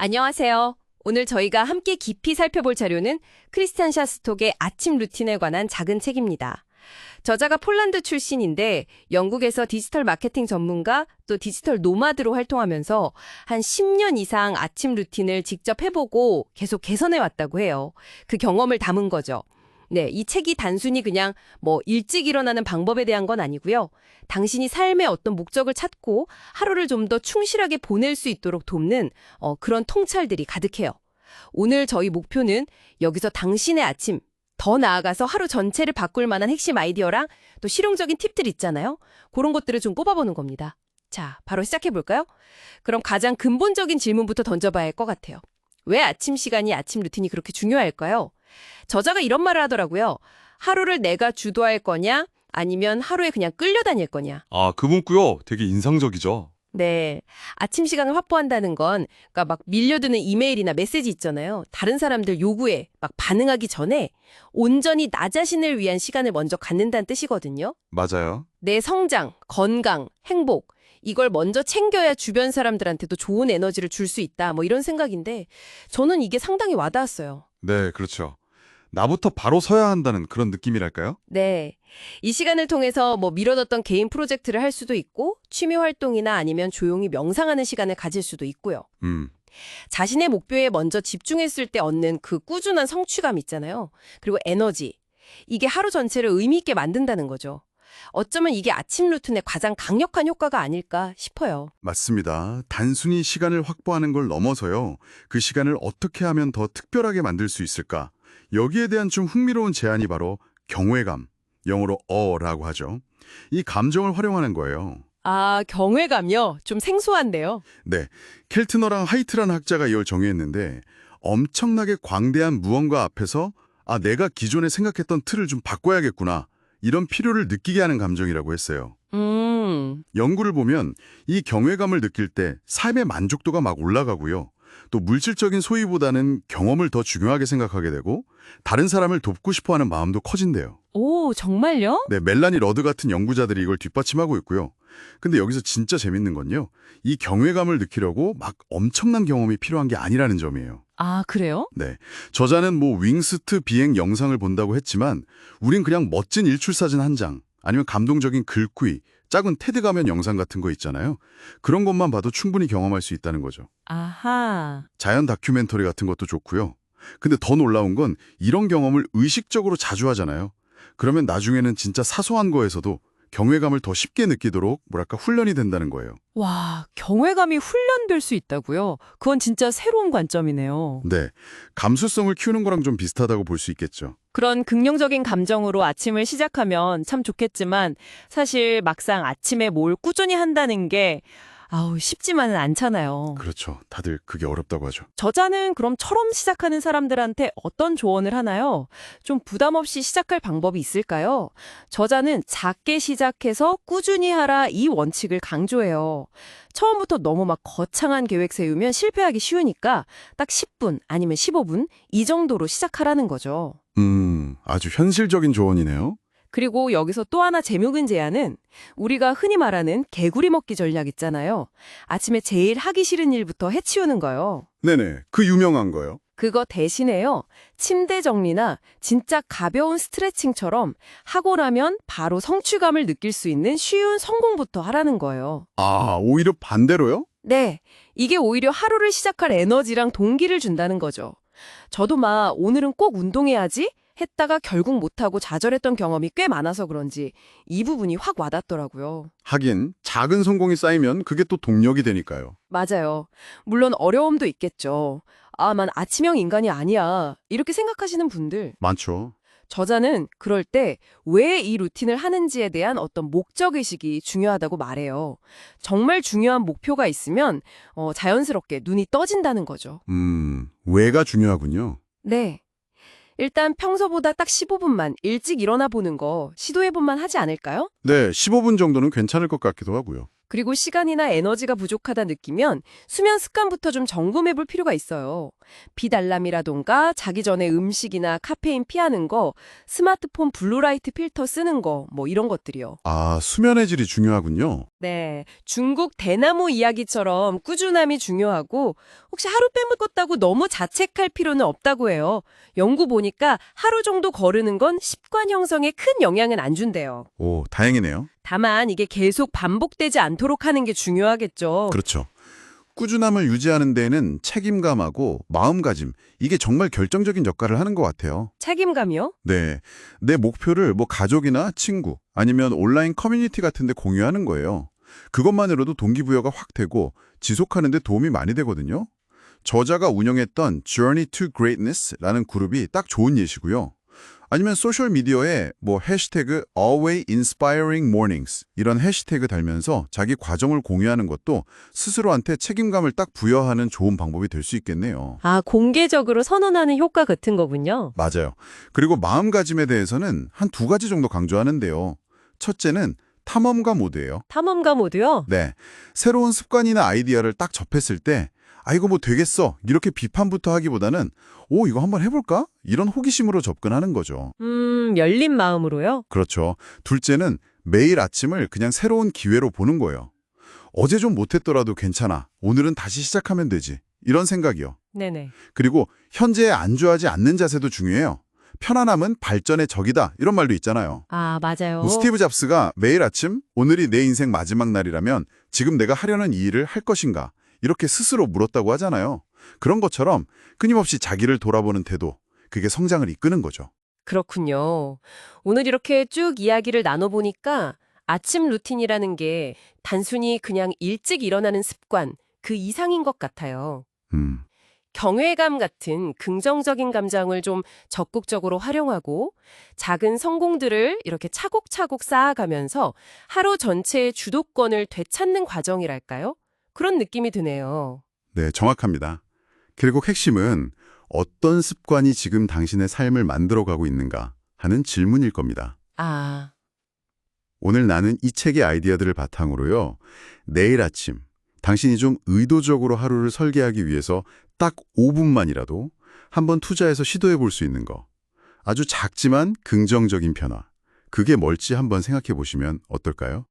안녕하세요. 오늘 저희가 함께 깊이 살펴볼 자료는 크리스찬 샤스톡의 아침 루틴에 관한 작은 책입니다. 저자가 폴란드 출신인데 영국에서 디지털 마케팅 전문가 또 디지털 노마드로 활동하면서 한 10년 이상 아침 루틴을 직접 해보고 계속 개선해 왔다고 해요. 그 경험을 담은 거죠. 네, 이 책이 단순히 그냥 뭐 일찍 일어나는 방법에 대한 건 아니고요. 당신이 삶의 어떤 목적을 찾고 하루를 좀 더 충실하게 보낼 수 있도록 돕는 어, 그런 통찰들이 가득해요. 오늘 저희 목표는 여기서 당신의 아침, 더 나아가서 하루 전체를 바꿀 만한 핵심 아이디어랑 또 실용적인 팁들 있잖아요. 그런 것들을 좀 꼽아보는 겁니다. 자, 바로 시작해볼까요? 그럼 가장 근본적인 질문부터 던져봐야 할 것 같아요. 왜 아침 시간이 아침 루틴이 그렇게 중요할까요? 저자가 이런 말을 하더라고요. 하루를 내가 주도할 거냐, 아니면 하루에 그냥 끌려다닐 거냐. 아, 그 문구요. 되게 인상적이죠. 네. 아침 시간을 확보한다는 건, 그러니까 막 밀려드는 이메일이나 메시지 있잖아요. 다른 사람들 요구에 막 반응하기 전에 온전히 나 자신을 위한 시간을 먼저 갖는다는 뜻이거든요. 맞아요. 내 성장, 건강, 행복, 이걸 먼저 챙겨야 주변 사람들한테도 좋은 에너지를 줄 수 있다. 뭐 이런 생각인데, 저는 이게 상당히 와닿았어요. 네, 그렇죠. 나부터 바로 서야 한다는 그런 느낌이랄까요? 네. 이 시간을 통해서 뭐 미뤄뒀던 개인 프로젝트를 할 수도 있고, 취미 활동이나 아니면 조용히 명상하는 시간을 가질 수도 있고요. 음, 자신의 목표에 먼저 집중했을 때 얻는 그 꾸준한 성취감 있잖아요. 그리고 에너지. 이게 하루 전체를 의미 있게 만든다는 거죠. 어쩌면 이게 아침 루틴의 가장 강력한 효과가 아닐까 싶어요. 맞습니다. 단순히 시간을 확보하는 걸 넘어서요. 그 시간을 어떻게 하면 더 특별하게 만들 수 있을까? 여기에 대한 좀 흥미로운 제안이 바로 경외감, 영어로 어라고 하죠. 이 감정을 활용하는 거예요. 아, 경외감요? 좀 생소한데요. 네, 켈트너랑 하이트라는 학자가 이걸 정의했는데 엄청나게 광대한 무언가 앞에서 아, 내가 기존에 생각했던 틀을 좀 바꿔야겠구나. 이런 필요를 느끼게 하는 감정이라고 했어요. 음, 연구를 보면 이 경외감을 느낄 때 삶의 만족도가 막 올라가고요. 또 물질적인 소유보다는 경험을 더 중요하게 생각하게 되고 다른 사람을 돕고 싶어하는 마음도 커진대요. 오, 정말요? 네, 멜라니 러드 같은 연구자들이 이걸 뒷받침하고 있고요. 근데 여기서 진짜 재밌는 건요. 이 경외감을 느끼려고 막 엄청난 경험이 필요한 게 아니라는 점이에요. 아, 그래요? 네. 저자는 뭐 윙스트 비행 영상을 본다고 했지만 우린 그냥 멋진 일출 사진 한 장, 아니면 감동적인 글귀, 작은 테드 가면 영상 같은 거 있잖아요. 그런 것만 봐도 충분히 경험할 수 있다는 거죠. 아하. 자연 다큐멘터리 같은 것도 좋고요. 근데 더 놀라운 건 이런 경험을 의식적으로 자주 하잖아요. 그러면 나중에는 진짜 사소한 거에서도 경외감을 더 쉽게 느끼도록 뭐랄까 훈련이 된다는 거예요. 와, 경외감이 훈련될 수 있다고요? 그건 진짜 새로운 관점이네요. 네. 감수성을 키우는 거랑 좀 비슷하다고 볼 수 있겠죠. 그런 긍정적인 감정으로 아침을 시작하면 참 좋겠지만 사실 막상 아침에 뭘 꾸준히 한다는 게 아우 쉽지만은 않잖아요. 그렇죠. 다들 그게 어렵다고 하죠. 저자는 그럼 처럼 시작하는 사람들한테 어떤 조언을 하나요? 좀 부담 없이 시작할 방법이 있을까요? 저자는 작게 시작해서 꾸준히 하라 이 원칙을 강조해요. 처음부터 너무 막 거창한 계획 세우면 실패하기 쉬우니까 딱 10분 아니면 15분 이 정도로 시작하라는 거죠. 음, 아주 현실적인 조언이네요. 그리고 여기서 또 하나 재미있는 제안은 우리가 흔히 말하는 개구리 먹기 전략 있잖아요. 아침에 제일 하기 싫은 일부터 해치우는 거요. 네네. 그 유명한 거요. 그거 대신에요. 침대 정리나 진짜 가벼운 스트레칭처럼 하고 나면 바로 성취감을 느낄 수 있는 쉬운 성공부터 하라는 거예요. 아, 오히려 반대로요? 네. 이게 오히려 하루를 시작할 에너지랑 동기를 준다는 거죠. 저도 막 오늘은 꼭 운동해야지 했다가 결국 못하고 좌절했던 경험이 꽤 많아서 그런지 이 부분이 확 와닿더라고요. 하긴 작은 성공이 쌓이면 그게 또 동력이 되니까요. 맞아요. 물론 어려움도 있겠죠. 아, 만 아침형 인간이 아니야. 이렇게 생각하시는 분들. 많죠. 저자는 그럴 때 왜 이 루틴을 하는지에 대한 어떤 목적의식이 중요하다고 말해요. 정말 중요한 목표가 있으면 어, 자연스럽게 눈이 떠진다는 거죠. 음, 왜가 중요하군요. 네. 일단 평소보다 딱 15분만 일찍 일어나 보는 거 시도해볼만 하지 않을까요? 네, 15분 정도는 괜찮을 것 같기도 하고요. 그리고 시간이나 에너지가 부족하다 느끼면 수면 습관부터 좀 점검해 볼 필요가 있어요. 비달람이라던가 자기 전에 음식이나 카페인 피하는 거, 스마트폰 블루라이트 필터 쓰는 거, 뭐 이런 것들이요. 아, 수면의 질이 중요하군요. 네. 중국 대나무 이야기처럼 꾸준함이 중요하고 혹시 하루 빼먹었다고 너무 자책할 필요는 없다고 해요. 연구 보니까 하루 정도 거르는 건 습관 형성에 큰 영향은 안 준대요. 오, 다행이네요. 다만 이게 계속 반복되지 않도록 하는 게 중요하겠죠. 그렇죠. 꾸준함을 유지하는 데에는 책임감하고 마음가짐, 이게 정말 결정적인 역할을 하는 것 같아요. 책임감이요? 네. 내 목표를 뭐 가족이나 친구, 아니면 온라인 커뮤니티 같은 데 공유하는 거예요. 그것만으로도 동기부여가 확 되고 지속하는 데 도움이 많이 되거든요. 저자가 운영했던 Journey to Greatness라는 그룹이 딱 좋은 예시고요. 아니면 소셜미디어에 뭐 해시태그 Always Inspiring Mornings 이런 해시태그 달면서 자기 과정을 공유하는 것도 스스로한테 책임감을 딱 부여하는 좋은 방법이 될 수 있겠네요. 아, 공개적으로 선언하는 효과 같은 거군요. 맞아요. 그리고 마음가짐에 대해서는 한 두 가지 정도 강조하는데요. 첫째는 탐험가 모드예요. 탐험가 모드요? 네. 새로운 습관이나 아이디어를 딱 접했을 때 아, 이거 뭐 되겠어. 이렇게 비판부터 하기보다는 오, 이거 한번 해볼까? 이런 호기심으로 접근하는 거죠. 음, 열린 마음으로요? 그렇죠. 둘째는 매일 아침을 그냥 새로운 기회로 보는 거예요. 어제 좀 못했더라도 괜찮아. 오늘은 다시 시작하면 되지. 이런 생각이요. 네네. 그리고 현재에 안주하지 않는 자세도 중요해요. 편안함은 발전의 적이다. 이런 말도 있잖아요. 아, 맞아요. 뭐 스티브 잡스가 매일 아침 오늘이 내 인생 마지막 날이라면 지금 내가 하려는 이 일을 할 것인가 이렇게 스스로 물었다고 하잖아요. 그런 것처럼 끊임없이 자기를 돌아보는 태도, 그게 성장을 이끄는 거죠. 그렇군요. 오늘 이렇게 쭉 이야기를 나눠보니까 아침 루틴이라는 게 단순히 그냥 일찍 일어나는 습관, 그 이상인 것 같아요. 음, 경외감 같은 긍정적인 감정을 좀 적극적으로 활용하고 작은 성공들을 이렇게 차곡차곡 쌓아가면서 하루 전체의 주도권을 되찾는 과정이랄까요? 그런 느낌이 드네요. 네, 정확합니다. 결국 핵심은 어떤 습관이 지금 당신의 삶을 만들어가고 있는가 하는 질문일 겁니다. 아, 오늘 나는 이 책의 아이디어들을 바탕으로요. 내일 아침 당신이 좀 의도적으로 하루를 설계하기 위해서 딱 5분만이라도 한번 투자해서 시도해 볼 수 있는 거. 아주 작지만 긍정적인 변화. 그게 뭘지 한번 생각해 보시면 어떨까요?